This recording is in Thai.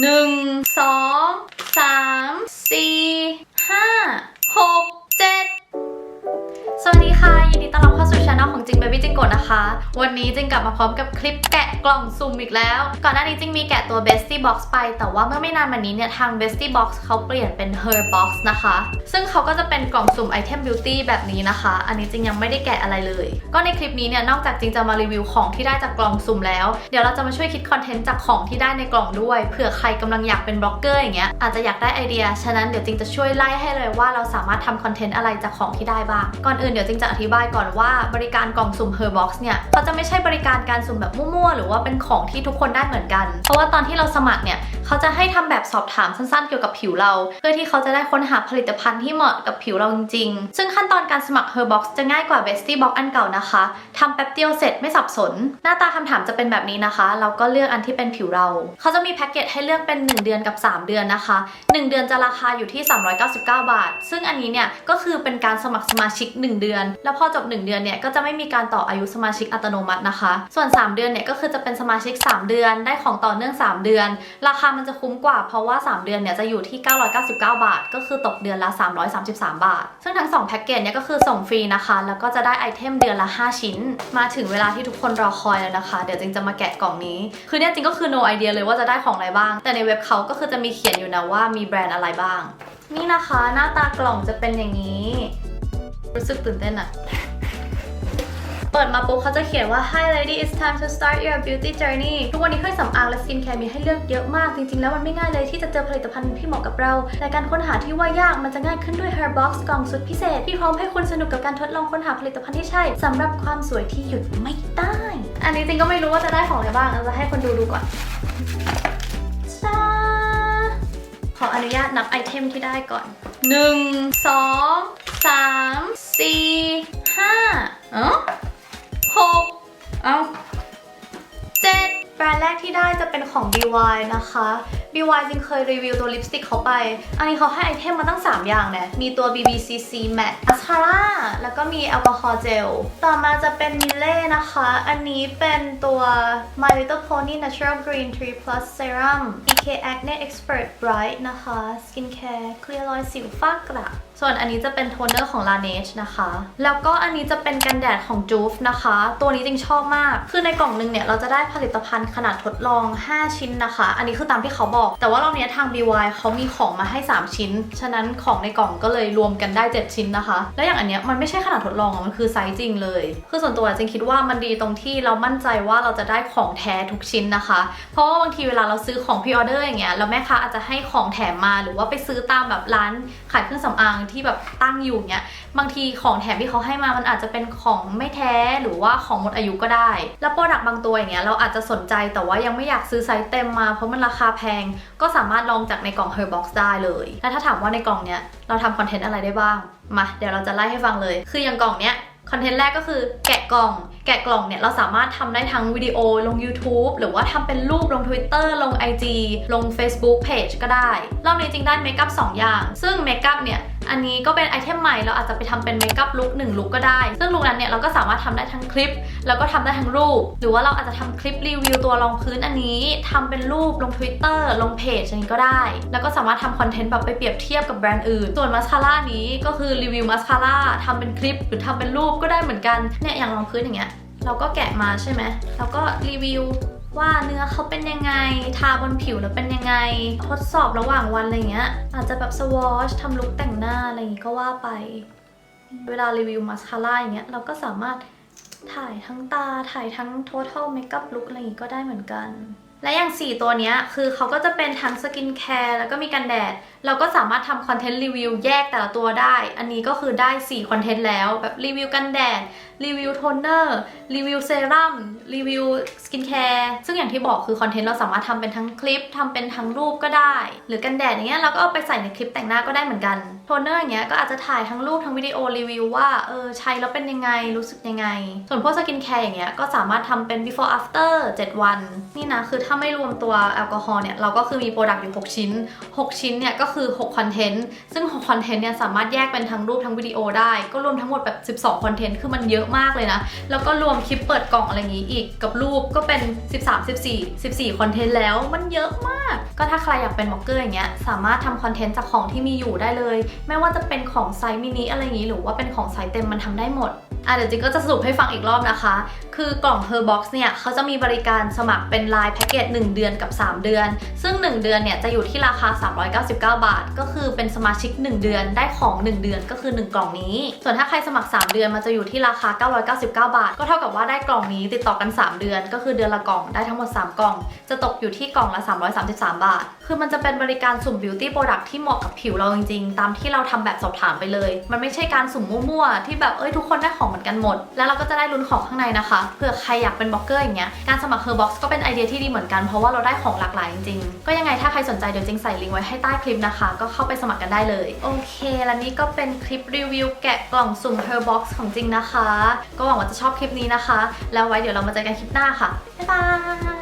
หนึ่งสองสามสี่ห้าหก ช anel ของจิง Baby จิงโกะนะคะ วันนี้จิงกลับมาพร้อมกับคลิปแกะกล่องสุ่มอีกแล้ว ก่อนหน้านี้จิงมีแกะตัว Bestie Box ไป แต่ว่าเมื่อไม่นานมานี้เนี่ย ทาง Bestie Box เขาเปลี่ยนเป็น Her Box นะคะ ซึ่งเขาก็จะเป็นกล่องสุ่มไอเทมบิวตี้แบบนี้นะคะ อันนี้จิงยังไม่ได้แกะอะไรเลย ก็ในคลิปนี้เนี่ยนอกจากจิงจะมารีวิวของที่ได้จากกล่องสุ่มแล้ว เดี๋ยวเราจะมาช่วยคิดคอนเทนต์จากของที่ได้ในกล่องด้วยเผื่อใครกำลังอยากเป็นบล็อกเกอร์อย่างเงี้ยอาจจะอยากได้ไอเดียฉะนั้นเดี๋ยวจิงจะช่วยไล่ให้เลยว่าเราสามารถทำคอนเทนต์อะไรจากของที่ได้บ้างก่อนอื่นเดี๋ยวจิงจะอธิบายก่อนว่าบริการกล่องสุ่ม Her Box เนี่ยเขาจะไม่ใช่บริการการสุ่มแบบมั่วๆ หรือว่าเป็นของที่ทุกคนได้เหมือนกัน เพราะว่าตอนที่เราสมัครเนี่ยเขาจะให้ทำแบบสอบถามสั้นๆ เกี่ยวกับผิวเรา เพื่อที่เขาจะได้ค้นหาผลิตภัณฑ์ที่เหมาะกับผิวเราจริงๆ ซึ่งขั้นตอนการสมัคร Her Box จะง่ายกว่า Bestie Box อันเก่านะคะทำแป๊บเดียวเสร็จไม่สับสน หน้าตาคำถามจะเป็นแบบนี้นะคะ เราก็เลือกอันที่เป็นผิวเรา เขาจะมีแพ็กเกจให้เลือกเป็น 1 เดือนกับ 3 เดือนนะคะ 1 เดือนจะราคาอยู่ที่ 399 บาท ซึ่งอันนี้เนี่ยก็คือเป็นการสมัครสมาชิก 1 เดือน แล้วพอจบ 1 เดือนเนี่ยก็จะไม่มีการต่ออายุสมาชิกอัตโนมัตินะคะ ส่วน 3 เดือนเนี่ยก็คือจะเป็นสมาชิก 3 เดือน ได้ของต่อเนื่อง 3 เดือน ราคามันจะคุ้มกว่าเพราะว่า 3 เดือนเนี่ยจะอยู่ที่ 999 บาท ก็คือตกเดือนละ 333 บาท ซึ่งทั้ง2แพ็กเกจเนี่ยก็คือส่งฟรีนะคะ แล้วก็จะได้ไอเทมเดือนละ 5 ชิ้น มาถึงเวลาที่ทุกคนรอคอยแล้วนะคะ เดี๋ยวจริงจะมาแกะกล่องนี้ คือเนี่ยจริงก็คือ no idea เลยว่าจะได้ของอะไรบ้าง แต่ในเว็บเขาก็คือจะมีเขียนอยู่นะว่ามีแบรนด์อะไรบ้าง นี่นะคะ หน้าตากล่องจะเป็นอย่างนี้ รู้สึกตื่นเต้นอะ เปิดมาปุ๊บเขาจะเขียนว่า Hi lady it's time to start your beauty journey ทุกวันนี้เครื่องสำอางและสกินแคร์มีให้เลือกเยอะมาก จริงๆ แล้วมันไม่ง่ายเลยที่จะเจอผลิตภัณฑ์ที่เหมาะกับเรา แต่การค้นหาที่ว่ายากมันจะง่ายขึ้นด้วย Her Box กล่องสุดพิเศษ ที่พร้อมให้คุณสนุกกับการทดลองค้นหาผลิตภัณฑ์ที่ใช่สำหรับความสวยที่หยุดไม่ได้ อันนี้จริงก็ไม่รู้ว่าจะได้ของอะไรบ้างเราจะให้คนดูดูก่อนจ้าขออนุญาตนับไอเทมที่ได้ก่อน 1 2 3 ได้จะเป็นของ BY นะคะ BY จริงเคยรีวิวตัวลิปสติกเขาไป อันนี้เขาให้ไอเทมมาตั้ง 3 อย่างเนี่ยมีตัว BBCC Matte Mascara แล้วก็มีแอลกอฮอล์เจล ต่อมาจะเป็นมิเล่นะคะ อันนี้เป็นตัว My Little Pony Natural Green 3 Plus Serum EK Acne Expert Bright นะคะ Skincare เคลียร์รอยสิวฝ้ากระส่วนอันนี้จะเป็นโทนเนอร์ของ Laneige นะคะ แล้วก็อันนี้จะเป็นกันแดดของ Juve นะคะ ตัวนี้จริงชอบมาก คือในกล่องหนึงเนี่ยเราจะได้ผลิตภัณฑ์ขนาดทดลอง 5 ชิ้นนะคะ อันนี้คือตามที่เขาบอกแต่ว่ารอบนี้ทาง BY เขามีของมาให้ 3 ชิ้น ฉะนั้นของในกล่องก็เลยรวมกันได้ 7 ชิ้นนะคะ แล้วอย่างอันเนี้ยมันไม่ใช่ขนาดทดลองอะมันคือไซส์จริงเลย คือส่วนตัวจริงคิดว่ามันดีตรงที่เรามั่นใจว่าเราจะได้ของแท้ทุกชิ้นนะคะ เพราะว่าบางทีเวลาเราซื้อของพรีออเดอร์อย่างเงี้ยแล้วแม่ค้าอาจจะให้ของแถมมาหรือว่าไปซื้อตามแบบร้านขายเครื่องสำอางที่แบบตั้งอยู่เงี้ยบางทีของแถมที่เขาให้มามันอาจจะเป็นของไม่แท้หรือว่าของหมดอายุก็ได้ แล้วโปรดักต์บางตัวอย่างเงี้ยเราอาจจะสนใจแต่ว่ายังไม่อยากซื้อไซส์เต็มมาเพราะมันราคาแพงก็สามารถลองจากในกล่อง Her Box ได้เลย แล้วถ้าถามว่าในกล่องเนี้ยเราทำคอนเทนต์อะไรได้บ้าง มาเดี๋ยวเราจะไล่ให้ฟังเลย คืออย่างกล่องเนี้ยคอนเทนต์แรกก็คือแกะกล่อง แกะกล่องเนี่ยเราสามารถทำได้ทั้งวิดีโอลง YouTube หรือว่าทำเป็นรูปลง Twitter ลง IG ลง Facebook Page ก็ได้ รอบนี้จริงได้เมคอัพ2อย่าง ซึ่งเมคอัพเนี่ย อันนี้ก็เป็นไอเทมใหม่เราอาจจะไปทำเป็นเมคอัพลุค1ลุคก็ได้ ซึ่งลุคนั้นเนี่ยเราก็สามารถทำได้ทั้งคลิป แล้วก็ทำได้ทั้งรูป หรือว่าเราอาจจะทำคลิปรีวิวตัวรองพื้นอันนี้ทำเป็นรูปลง Twitter ลงเพจอันนี้ก็ได้ แล้วก็สามารถทำคอนเทนต์แบบไปเปรียบเทียบกับแบรนด์อื่น ส่วนมาสคาร่านี้ก็คือรีวิวมาสคาร่าทำเป็นคลิปหรือทำเป็นรูปก็ได้เหมือนกัน เนี่ยอย่างรองพื้นอย่างเงี้ยเราก็แกะมาใช่ไหมแล้วก็รีวิว ว่าเนื้อเขาเป็นยังไง ทาบนผิวแล้วเป็นยังไง ทดสอบระหว่างวันอะไรเงี้ย อาจจะแบบสวอชทำลุคแต่งหน้าอะไรอย่างงี้ก็ว่าไป เวลารีวิวมาสคาร่าอย่างเงี้ยเราก็สามารถถ่ายทั้งตาถ่ายทั้ง total makeup look อะไรอย่างงี้ก็ได้เหมือนกัน และอย่าง 4 ตัวเนี้ยคือเขาก็จะเป็นทั้งสกินแคร์แล้วก็มีกันแดด เราก็สามารถทำคอนเทนต์รีวิวแยกแต่ละตัวได้ อันนี้ก็คือได้ 4 คอนเทนต์แล้ว แบบรีวิวกันแดดรีวิวโทนเนอร์รีวิวเซรั่มรีวิวสกินแคร์ซึ่งอย่างที่บอกคือคอนเทนต์เราสามารถทำเป็นทั้งคลิปทำเป็นทั้งรูปก็ได้ หรือกันแดดอย่างเงี้ยเราก็เอาไปใส่ในคลิปแต่งหน้าก็ได้เหมือนกันโทนเนอร์อย่างเงี้ยก็อาจจะถ่ายทั้งรูปทั้งวิดีโอรีวิวว่าเออใช้แล้วเป็นยังไงรู้สึกยังไง ส่วนพวกสกินแคร์อย่างเงี้ยก็สามารถทำเป็น before after 7 วัน นี่นะคือถ้าไม่รวมตัวแอลกอฮอล์เนี่ยเราก็คือมีโปรดักต์อยู่ 6 ชิ้น 6 ชิ้นเนี่ยก็คือ6คอนเทนต์ซึ่ง6คอนเทนต์เนี่ยสามารถแยกเป็นทั้งรูปทั้งวิดีโอได้ก็รวมทั้งหมดแบบ 12คอนเทนต์คือมันเยอะอะมากเลยนะ แล้วก็รวมคลิปเปิดกล่องอะไรอย่างนี้อีกกับรูปก็เป็น 13 14 14 คอนเทนต์แล้วมันเยอะมาก ก็ถ้าใครอยากเป็นบล็อกเกอร์อย่างเงี้ยสามารถทำคอนเทนต์จากของที่มีอยู่ได้เลย ไม่ว่าจะเป็นของไซส์มินิอะไรอย่างนี้ หรือว่าเป็นของไซส์เต็มมันทำได้หมด อะเดี๋ยวจิ๊กก็จะสรุปให้ฟังอีกรอบนะคะ คือกล่อง Herbox เนี่ยเขาจะมีบริการสมัครเป็นรายแพ็กเกจ1 เดือนกับ 3 เดือน ซึ่ง 1 เดือนเนี่ยจะอยู่ที่ราคา 399 บาท ก็คือเป็นสมาชิก 1 เดือนได้ของ 1 เดือนก็คือ 1 กล่องนี้ ส่วนถ้าใครสมัคร 3 เดือนมันจะอยู่ที่ราคา 999 บาท ก็เท่ากับว่าได้กล่องนี้ติดต่อกัน 3 เดือน ก็คือเดือนละกล่องได้ทั้งหมด 3 กล่อง จะตกอยู่ที่กล่องละ 333 บาท คือมันจะเป็นบริการสุ่ม beauty product ที่เหมาะกับผิวเราจริงๆ ตามที่เราทำแบบสอบถามไปเลย มันไม่ใช่การสุ่มมั่วๆที่แบบเอ้ยทุกคนได้ของเหมือนกันหมด แล้วเราก็จะได้ลุ้นของข้างในนะคะเผื่อใครอยากเป็นบล็อกเกอร์อย่างเงี้ยการสมัคร Herbox ก็เป็นไอเดียที่ดีเหมือนกันเพราะว่าเราได้ของหลากหลายจริงๆ ก็ยังไงถ้าใครสนใจเดี๋ยวจริงใส่ลิงก์ไว้ให้ใต้คลิปนะคะ ก็เข้าไปสมัครกันได้เลย โอเค แล้วนี่ก็เป็นคลิปรีวิวแกะกล่องสุ่ม Herbox ของจริงนะคะ ก็หวังว่าจะชอบคลิปนี้นะคะ แล้วไว้เดี๋ยวเรามาเจอกันคลิปหน้าค่ะบ๊ายบาย